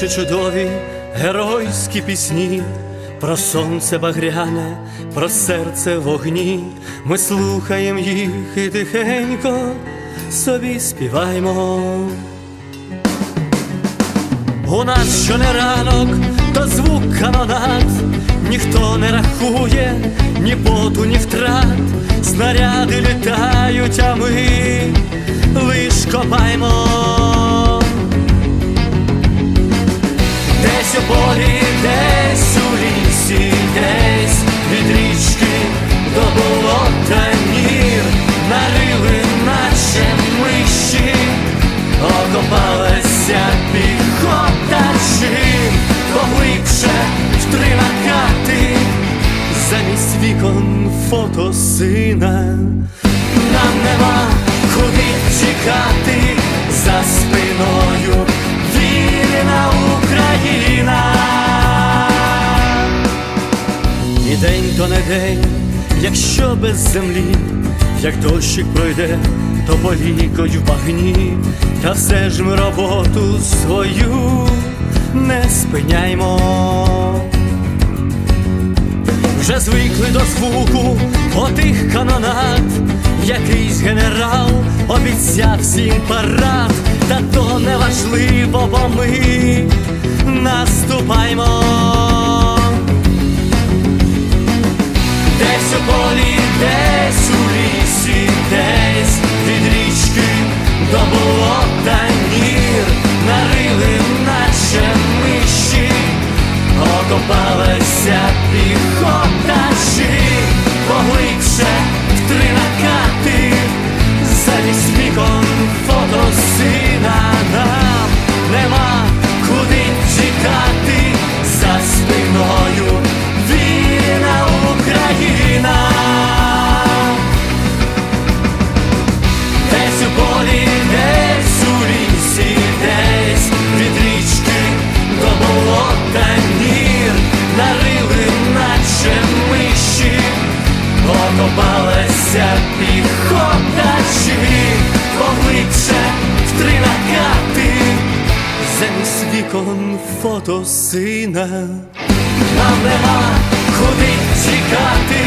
Пише чудові геройські пісні, про сонце багряне, про серце вогні. Ми слухаємо їх і тихенько собі співаємо. У нас що не ранок, то звук канонат, ніхто не рахує ні поту, ні втрат, снаряди літають, а ми лиш копаємо. Десь у десь у лісі, десь від річки до болота мір. Нарили наче миші, окопалася піхота чим поглибше в три накати, замість вікон фото сина, нам нема куди тікати за спиною День то не день, якщо без землі, як дощик пройде, то полікоть в багні, та все ж ми роботу свою не спиняймо. Вже звикли до звуку отих канонат, якийсь генерал обіцяв всім парад, та то не важливо, бо ми до болота мір нарили, наче миші, окопалася піхота жив поглибше вікон фото сина. Нам нема куди тікати